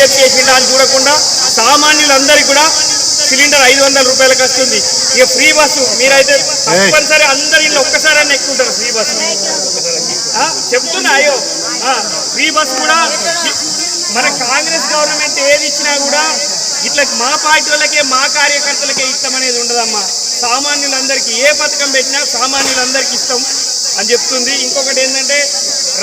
అని చూడకుండా సామాన్యులందరికీ కూడా సిలిండర్ ఐదు వందల రూపాయలకు వస్తుంది ఇక ఫ్రీ బస్సు మీరైతే తప్పనిసరి అందరి ఇల్లు ఒక్కసారి అని ఎక్కుంటారు ఫ్రీ బస్సు. చెప్తున్నా అయ్యో. ఆ, ఫ్రీ బస్ కూడా మన కాంగ్రెస్ గవర్నమెంట్ ఏది ఇచ్చినా కూడా ఇట్లా మా పార్టీ వాళ్ళకే మా కార్యకర్తలకే ఇస్తామనేది ఉండదమ్మా. సామాన్యులందరికీ ఏ పథకం పెట్టినా సామాన్యులందరికీ ఇస్తాం. అని చెప్తుంది. ఇంకొకటి ఏంటంటే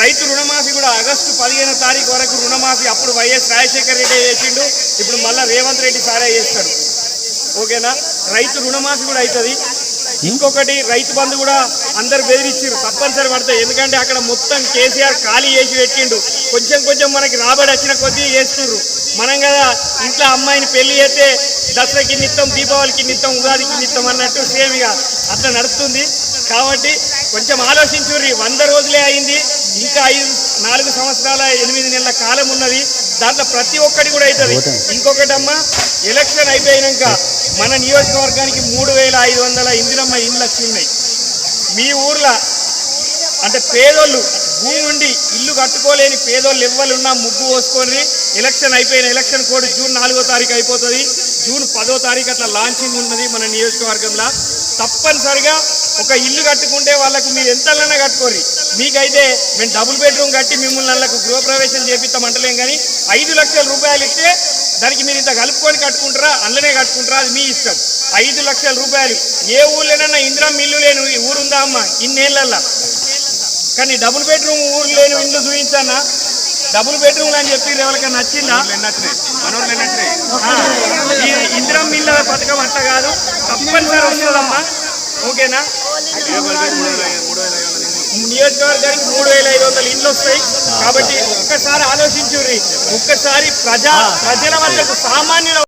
రైతు రుణమాఫీ కూడా ఆగస్టు పదిహేను తారీఖు వరకు రుణమాఫీ అప్పుడు వైఎస్ రాజశేఖర రెడ్డి చేసిండు. ఇప్పుడు మళ్ళీ రేవంత్ రెడ్డి సారే చేస్తాడు. ఓకేనా? రైతు రుణమాఫీ కూడా అవుతుంది ఇంకొకటి రైతు బంధు కూడా అందరు బెదిరిచ్చారు తప్పనిసరి పడతాయి ఎందుకంటే అక్కడ మొత్తం కేసీఆర్ ఖాళీ చేసి పెట్టిండు. కొంచెం కొంచెం మనకి రాబడి వచ్చిన కొద్దీ చేస్తుర్రు మనం కదా ఇంట్లో అమ్మాయిని పెళ్ళి చేస్తే దసరాకి నిత్తం దీపావళికి నిత్తం ఉగాదికి నిత్తం అన్నట్టు సేమ్ ఇక అట్లా నడుస్తుంది. కాబట్టి కొంచెం ఆలోచించుర్రి. వంద రోజులే అయింది. ఇంకా ఐదు నాలుగు సంవత్సరాల ఎనిమిది నెలల కాలం ఉన్నది. దాంట్లో ప్రతి ఒక్కటి కూడా అవుతుంది. ఇంకొకటి అమ్మా ఎలక్షన్ అయిపోయినాక మన నియోజకవర్గానికి మూడు వేల ఐదు వందల ఇందిరమ్మ ఇండ్లు వచ్చినాయి మీ ఊర్లో అంటే పేదోళ్ళు భూమి నుండి ఇల్లు కట్టుకోలేని పేదోళ్ళు ఎవ్వరున్నా ముగ్గు పోసుకొని ఎలక్షన్ అయిపోయిన ఎలక్షన్ కోడ్ జూన్ నాలుగో తారీఖు అయిపోతుంది. జూన్ పదో తారీఖు అట్లా లాంచింగ్ ఉన్నది మన నియోజకవర్గంలో. తప్పనిసరిగా ఒక ఇల్లు కట్టుకుంటే వాళ్ళకు మీరు ఎంతలన్నా కట్టుకోరి మీకైతే మేము డబుల్ బెడ్రూమ్ కట్టి మిమ్మల్ని వాళ్ళకు గృహప్రవేశం చేపిస్తామంటలేం కానీ ఐదు లక్షల రూపాయలు ఇస్తే దానికి మీరు ఇంత కలుపుకొని కట్టుకుంటారా? అందులోనే కట్టుకుంటారా? అది మీ ఇష్టం. ఐదు లక్షల రూపాయలు. ఏ ఊర్లోనైనా ఇందిరా మిల్లు లేని ఊరుందా అమ్మ? ఇన్నేళ్ళల్లా కానీ డబుల్ బెడ్రూమ్ ఊరు లేని ఇల్లు చూపించానా? డబుల్ బెడ్రూమ్ అని చెప్పి ఎవరికైనా నచ్చిందా? ఇందిరా మిల్ల పథకం అట్లా కాదు. తప్పనిసరి వస్తుందమ్మా. ఓకేనా? నియోజకవర్గానికి మూడు వేల ఐదు వందల ఇండ్లు వస్తాయి. కాబట్టి ఒక్కసారి ఆలోచించుర్రి. ఒక్కసారి ప్రజా ప్రజల వద్దకు సామాన్యుల